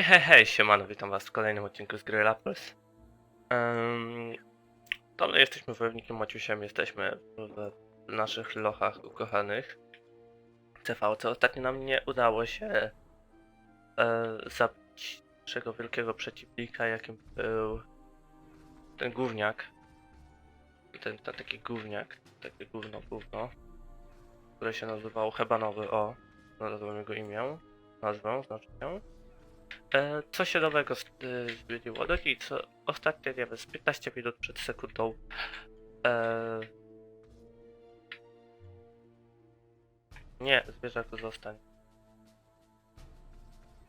Hej, hej, hej, siemano, witam was w kolejnym odcinku z gry Rappers. Um, dalej jesteśmy wojownikiem Maciusiem, jesteśmy w naszych lochach ukochanych. CVC. Ostatnio nam nie udało się e, zabić naszego wielkiego przeciwnika, jakim był ten gówniak. Ten, ten taki gówniak, takie gówno, gówno, które się nazywał Hebanowy, o, znalazłem jego imię, nazwę, znaczenie. E, co się nowego y, zmieniło? No nic, ostatnio, nie wiem, z 15 minut przed sekundą e... Nie, zwierzaku zostań.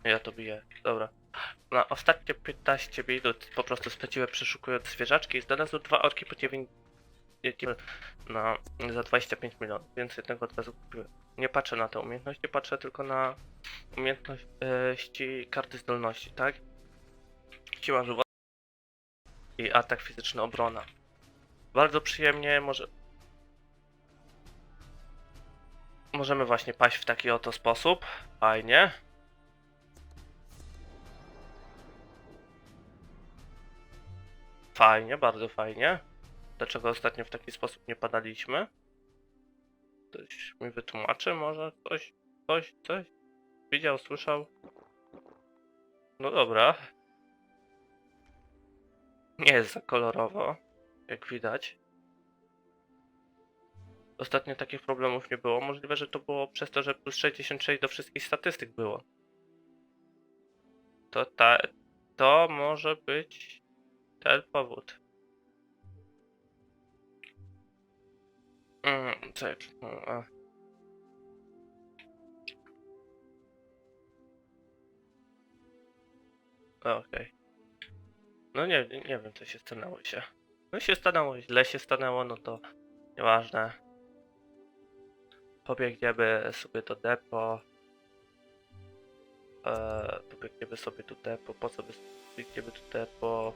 Ja to biję, dobra. Na ostatnie 15 minut po prostu spędziłem przeszukując zwierzaczki i znalazłem dwa orki po 9... na, za 25 milionów, więc jednego od razu kupiłem. Nie patrzę na te umiejętności, patrzę tylko na umiejętności karty zdolności, tak? Siła żywota i atak fizyczny obrona. Bardzo przyjemnie może... Możemy właśnie paść w taki oto sposób. Fajnie. Fajnie, bardzo fajnie. Dlaczego ostatnio w taki sposób nie padaliśmy? Ktoś mi wytłumaczy może? Coś, coś, coś? Widział, słyszał? No dobra. Nie jest za kolorowo, jak widać. Ostatnio takich problemów nie było. Możliwe, że to było przez to, że plus 66 do wszystkich statystyk było. To ta, to może być ten powód. Ja tu- no, a. Okej. No nie, nie wiem co się stanęło się. No się stanęło, źle się stanęło, no to nieważne. Pobiegniemy sobie do depo. Eee, pobiegniemy sobie do depo. Po co by biegniemy do depo?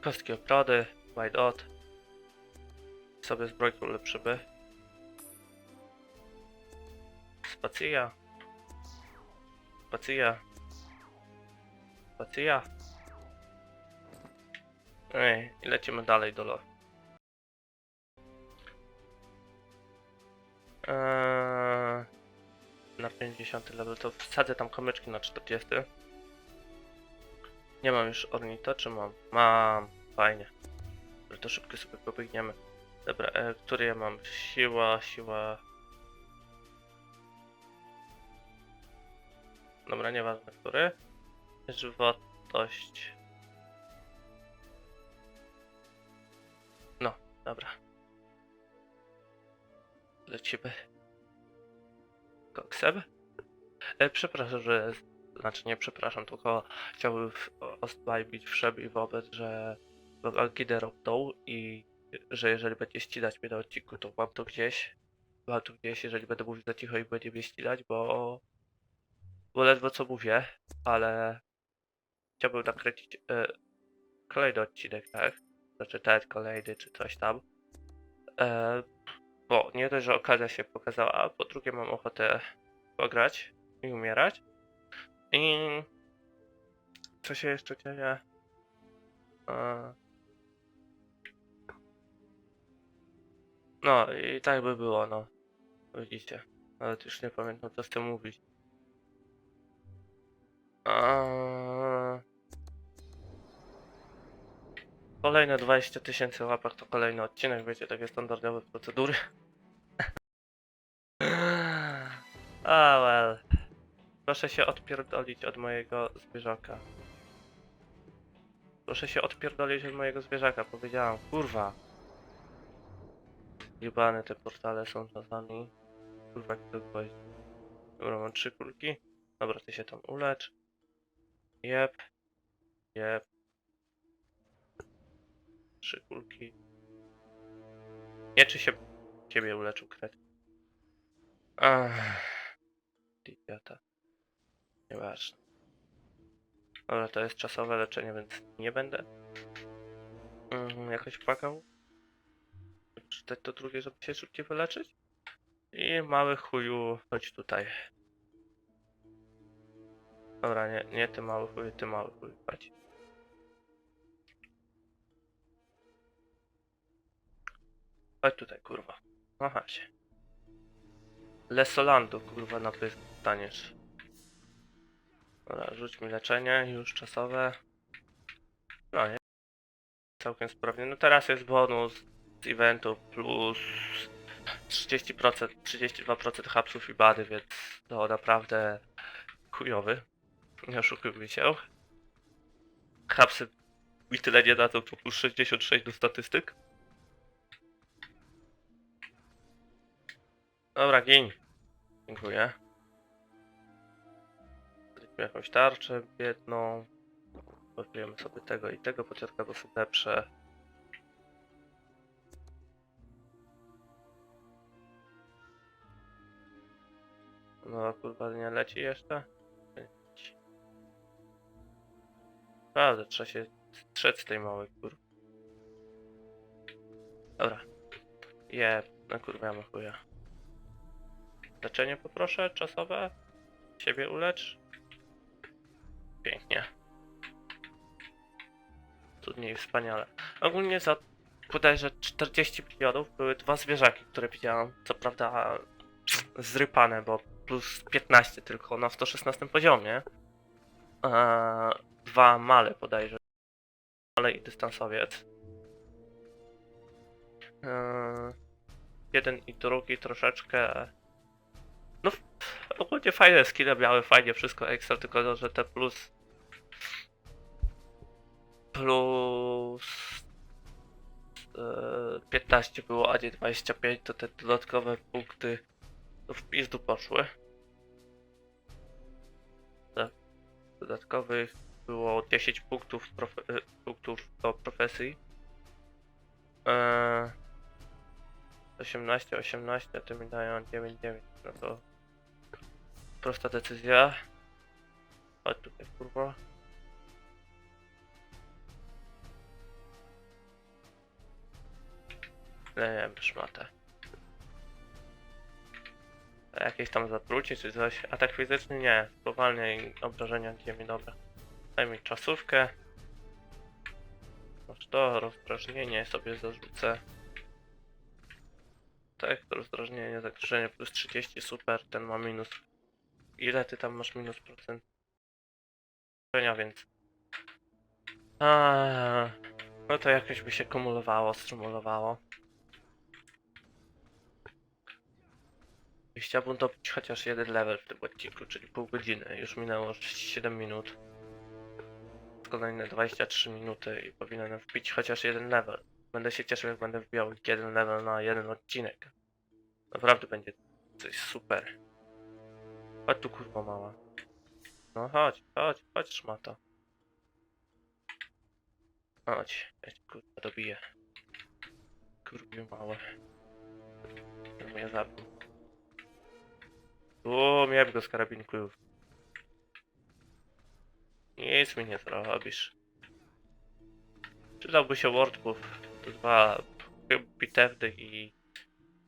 Kostki ogrody, white out. Sobie zbrojkę ulepszymy. Spacja. Spacja. Spacja. Ej, i lecimy dalej do lo. Eee, na 50 level to wsadzę tam komyczki na 40. Nie mam już ornito, czy mam? Mam, fajnie. Dobra, to szybko sobie pobiegniemy. Dobra, e, który ja mam? Siła, siła. Dobra, nieważne który. Żywotność. No, dobra. Lecimy. Koksem. E, przepraszam, że... Znaczy nie przepraszam, tylko chciałbym oznajmić wszem i wobec, że angidę tą i że jeżeli będzie ścigać mnie na odcinku, to mam to gdzieś. Mam to gdzieś, jeżeli będę mówił za cicho i będzie mnie ścigać, bo... Bo ledwo co mówię, ale... Chciałbym nakręcić e, kolejny odcinek, tak? Znaczy ten kolejny, czy coś tam. E, bo nie dość, że okazja się pokazała, a po drugie mam ochotę pograć i umierać. I... Co się jeszcze dzieje? E, No i tak by było, no. Widzicie. Nawet już nie pamiętam co z tym mówić. Kolejne 20 tysięcy łapek to kolejny odcinek, wiecie, takie standardowe procedury. A well. Proszę się odpierdolić od mojego zwierzaka. Proszę się odpierdolić od mojego zwierzaka, powiedziałam. Kurwa. Jebane te portale są czasami. Kurwa, jak to gwoździ. Dobra, mam trzy kulki. Dobra, ty się tam ulecz. Jep. Jep. Trzy kulki. Nie, czy się ciebie uleczył kret. Ach. Idiota. Nieważne. Dobra, to jest czasowe leczenie, więc nie będę mm, jakoś płakał. Przeczytać to drugie, żeby się szybciej wyleczyć. I mały chuju, chodź tutaj. Dobra, nie, nie ty mały chuj, ty mały chuj, chodź. Chodź tutaj, kurwa. Aha się. Lesolando, kurwa, na pysk staniesz. Dobra, rzuć mi leczenie, już czasowe. No nie. Całkiem sprawnie. No teraz jest bonus eventu plus 30%, 32% hapsów i bady, więc to naprawdę chujowy. Nie oszukujmy się. Hapsy mi tyle nie dadzą, to plus 66 do statystyk. Dobra, gin. Dziękuję. Zróbmy jakąś tarczę biedną. Weźmiemy sobie tego i tego, pociatka dosyć lepsze. Kurwa nie leci jeszcze? Prawda, trzeba się strzec tej małej kurwa. Dobra. Je, no kurwa ja mam chuja. Leczenie poproszę, czasowe. Siebie ulecz. Pięknie. Trudniej wspaniale. Ogólnie za bodajże 40 milionów były dwa zwierzaki, które widziałam. Co prawda zrypane, bo plus 15 tylko na 116 poziomie. Eee, dwa male bodajże. Male i dystansowiec. Eee, jeden i drugi troszeczkę no, ogólnie fajne skille miały, fajnie wszystko ekstra, tylko to, że te plus... Plus... e, 15 było, a nie 25, to te dodatkowe punkty to w pizdu poszły. Tak. Dodatkowych było 10 punktów, profe- e, punktów do profesji. Eee, 18, 18, to mi dają 9, 9, no to prosta decyzja. Chodź tutaj, kurwa. Nie wiem, szmatę. A Jakieś tam zatrucie czy coś. Atak fizyczny nie. Spowalnia i obrażenia ziemi, dobra. Daj mi czasówkę. Masz to, rozdrażnienie sobie zarzucę. Tak, to rozdrażnienie, zagrożenie plus 30, super, ten ma minus. Ile ty tam masz minus procent? Więc... Aaaa, no to jakoś by się kumulowało, strumulowało. Chciałbym dobić chociaż jeden level w tym odcinku, czyli pół godziny. Już minęło 7 minut. Kolejne 23 minuty i powinienem wbić chociaż jeden level. Będę się cieszył, jak będę wbijał jeden level na jeden odcinek. Naprawdę będzie coś super. Chodź tu kurwa mała. No chodź, chodź, chodź szmato. Chodź, ja cię kurwa dobiję. Kurwa małe. Mnie zabił. O, miałem go z karabinków. Nic mi nie zrobisz. Przydałby się wordków. Dwa bitewny i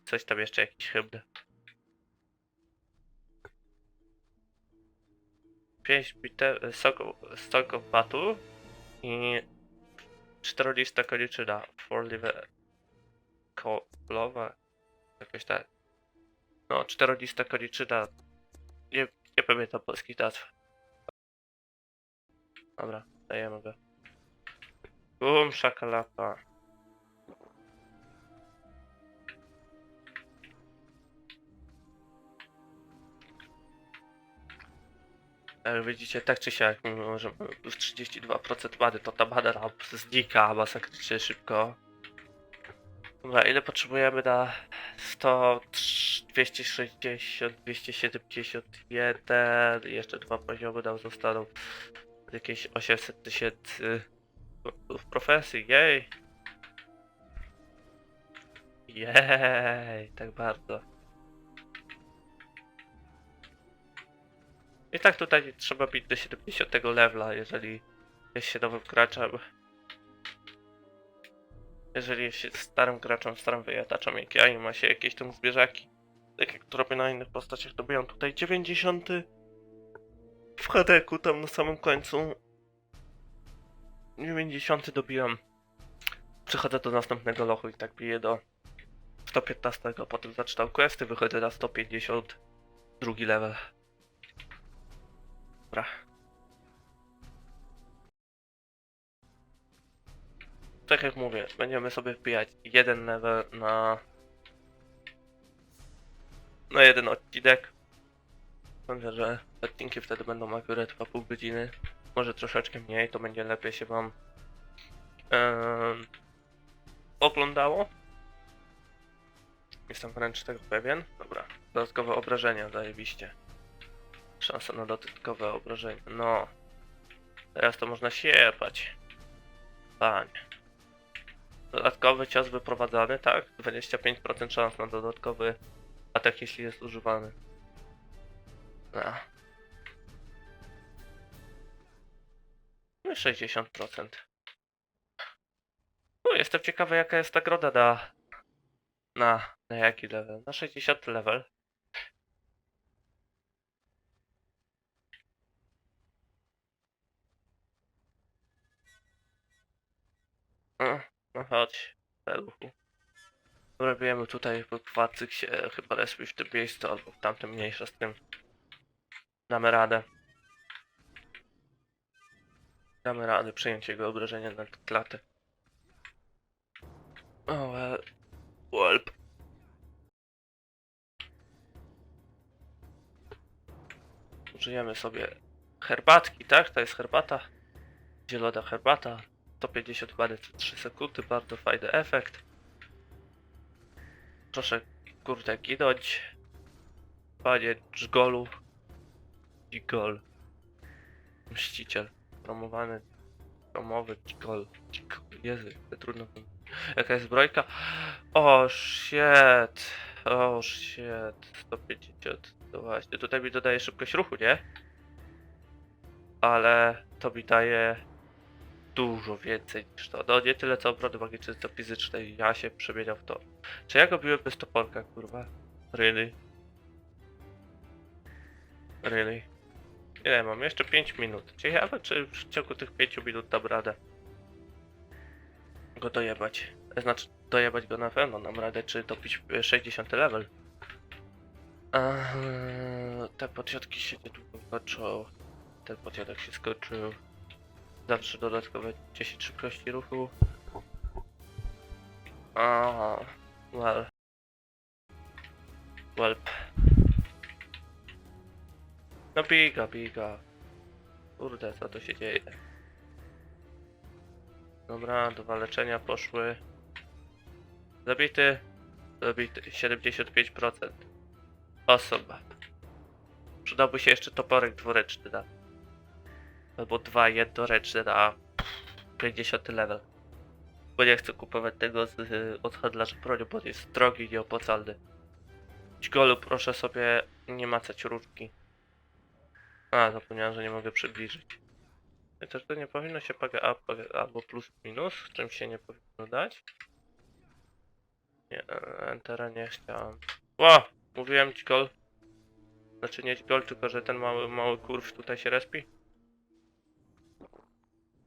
coś tam jeszcze jakiś hymn. 5 bitew Stock of Battle i 40 koniczyna for live kolowa jakoś tak. No, 40 koniczyna. Nie, nie pamiętam polskich nazw. Dobra, dajemy go. Bum, szakalaka. Jak widzicie, tak czy siak, mimo że plus 32% many, to ta mana nam znika masakrycznie szybko. Dobra, ile potrzebujemy na 100, 260, 271 i jeszcze dwa poziomy nam zostaną. Jakieś 800 tysięcy w profesji, jej! Jej, tak bardzo. I tak tutaj trzeba bić do 70 levela, jeżeli jest się nowym graczem. Jeżeli jest się starym graczem, starym wyjadaczem jak ja i ma się jakieś tam zwierzaki, tak jak to robię na innych postaciach, to biją tutaj 90. w HDK-u tam na samym końcu 90 dobijam. Przechodzę do następnego lochu i tak biję do 115, potem zaczynam questy, wychodzę na 152 level. Dobra. Tak jak mówię, będziemy sobie wbijać jeden level na na jeden odcinek. Sądzę, że odcinki wtedy będą akurat po pół godziny. Może troszeczkę mniej, to będzie lepiej się wam oglądało. Jestem wręcz tego pewien. Dobra, dodatkowe obrażenia, zajebiście. Szansa na dodatkowe obrażenia. No. Teraz to można siepać. Panie. Dodatkowy cios wyprowadzany, tak? 25% szans na dodatkowy atak, jeśli jest używany. No. No i 60%. No, jestem ciekawy jaka jest nagroda na... Na... Na jaki level? Na 60 level. No, no chodź, peluchu. Robimy tutaj, bo kwacyk się chyba respi w tym miejscu, albo w tamtym mniejsza z tym. Damy radę. Damy radę przyjąć jego obrażenia na klatę. O, well. Welp. Użyjemy sobie herbatki, tak? To jest herbata. Zielona herbata. 150 bany co 3 sekundy, bardzo fajny efekt. Proszę, kurde, ginąć. Panie Dżgolu. Dżgol. Mściciel. Promowany. Promowy Dżgol. Dżgol. Jezu, trudno. Jaka jest zbrojka? O, shit. O, shit. 150. To właśnie. Tutaj mi dodaje szybkość ruchu, nie? Ale to mi daje dużo więcej niż to. No nie tyle co obrony magiczne, co fizyczne i ja się przemieniam w to. Czy ja go biłem bez toporka, kurwa? Really? Really? Ile mam? Jeszcze 5 minut. Ciekawe, czy w ciągu tych 5 minut dam radę go dojebać. Znaczy, dojebać go na pewno dam radę, czy dopić e, 60 level. Eee, te podsiadki się niedługo kończą. Ten podsiadek się skończył. Zawsze dodatkowe 10 szybkości ruchu. Aha, well. Welp. No biga, biga. Kurde, co tu się dzieje? Dobra, dwa leczenia poszły. Zabity. Zabity. 75%. Osoba. Przydałby się jeszcze toporek dwuręczny na. Albo dwa jednoręczne na 50 level. Bo nie chcę kupować tego z, y, od handlarza broni, bo jest drogi i nieopłacalny. Golu, proszę sobie nie macać różki. A, zapomniałem, że nie mogę przybliżyć. Też to nie powinno się paga up albo plus minus, czym się nie powinno dać. Nie, Entera nie chciałem. Ło! Mówiłem ci gol. Znaczy nie gol, tylko że ten mały, mały kurw tutaj się respi.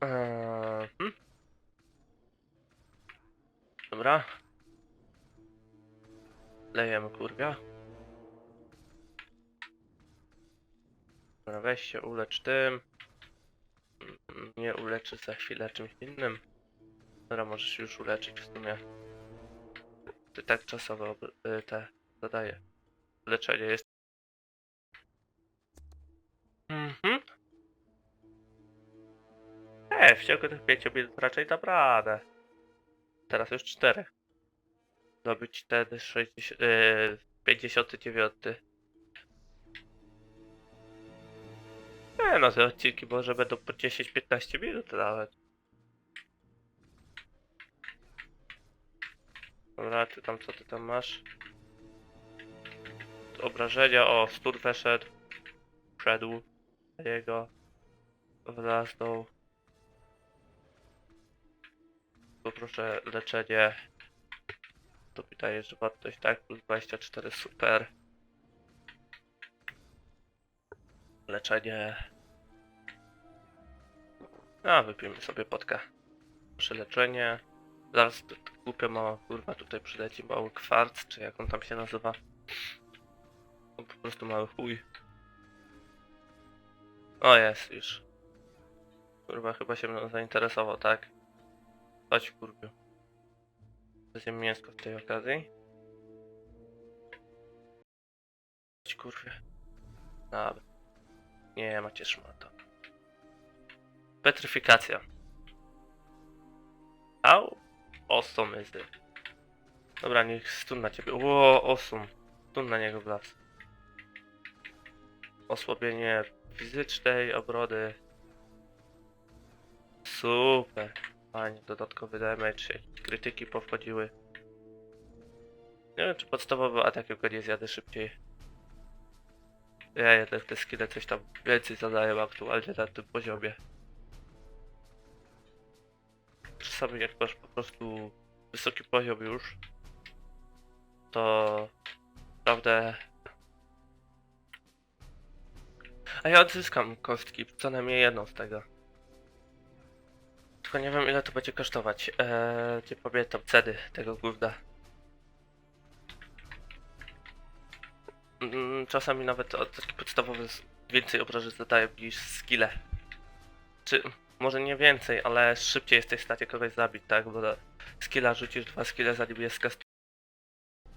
Eee, hmm? Dobra. Lejemy kurwia. Dobra, weź się ulecz tym. Nie uleczy za chwilę czymś innym. Dobra, możesz już uleczyć w sumie. Ty tak czasowe ob- y, te zadaje. Leczenie jest. E, w ciągu tych 5 minut raczej dam radę. Teraz już 4. Dobić ten 60, yy, 59. Nie no, te odcinki może będą po 10-15 minut nawet. Dobra, ty tam co ty tam masz? Obrażenia, o, stur weszedł. Wszedł. Jego. Wlaznął. Poproszę leczenie. To pytanie, że wartość tak, plus 24, super. Leczenie. A, wypijmy sobie potkę. Przeleczenie. Zaraz głupio mała kurwa tutaj przyleci, mały kwarc, czy jak on tam się nazywa. Po prostu mały chuj. O, jest już. Kurwa, chyba się mną zainteresował, tak? Chodź, kurwiu. Zjem mięsko w tej okazji. Chodź, kurwie. Dobra. Nie, macie szmato. Petryfikacja. Au. Osomyzy. Dobra, niech stun na ciebie. Ło, osum. Stun na niego blas. Osłabienie fizycznej obrody. Super. Fajnie, dodatkowy damage, krytyki powchodziły. Nie wiem, czy podstawowy atak go nie zjadę szybciej. Ja jednak te skille coś tam więcej zadaję aktualnie na tym poziomie. Czasami jak masz po prostu wysoki poziom już, to naprawdę... A ja odzyskam kostki, co najmniej jedną z tego. Tylko nie wiem ile to będzie kosztować. Eee, nie pamiętam ceny tego gówna. Mm, Czasami nawet od taki podstawowy więcej obrażeń zadaje niż skille. Czy może nie więcej, ale szybciej jesteś w stanie kogoś zabić, tak? Bo skilla rzucisz dwa skille zanim jest kast...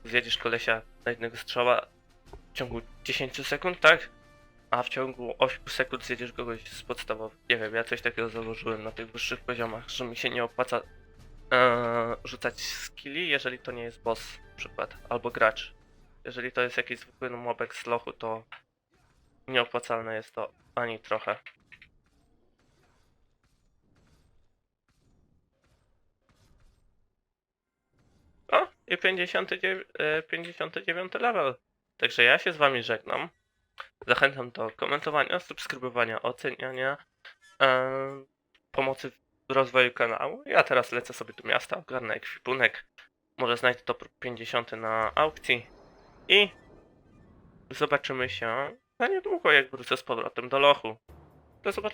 Zjedziesz kolesia na jednego strzała w ciągu 10 sekund, tak? A w ciągu 8 sekund zjedziesz kogoś z podstawowych. Nie wiem, ja coś takiego założyłem na tych wyższych poziomach, że mi się nie opłaca eee, rzucać skilli, jeżeli to nie jest boss, przykład, albo gracz. Jeżeli to jest jakiś zwykły mobek z lochu, to nieopłacalne jest to ani trochę. O, i 59, e, 59 level. Także ja się z wami żegnam. Zachęcam do komentowania, subskrybowania, oceniania, e, pomocy w rozwoju kanału. Ja teraz lecę sobie do miasta, ogarnę ekwipunek. Może znajdę top 50 na aukcji. I zobaczymy się za niedługo, jak wrócę z powrotem do lochu. Do zobaczenia.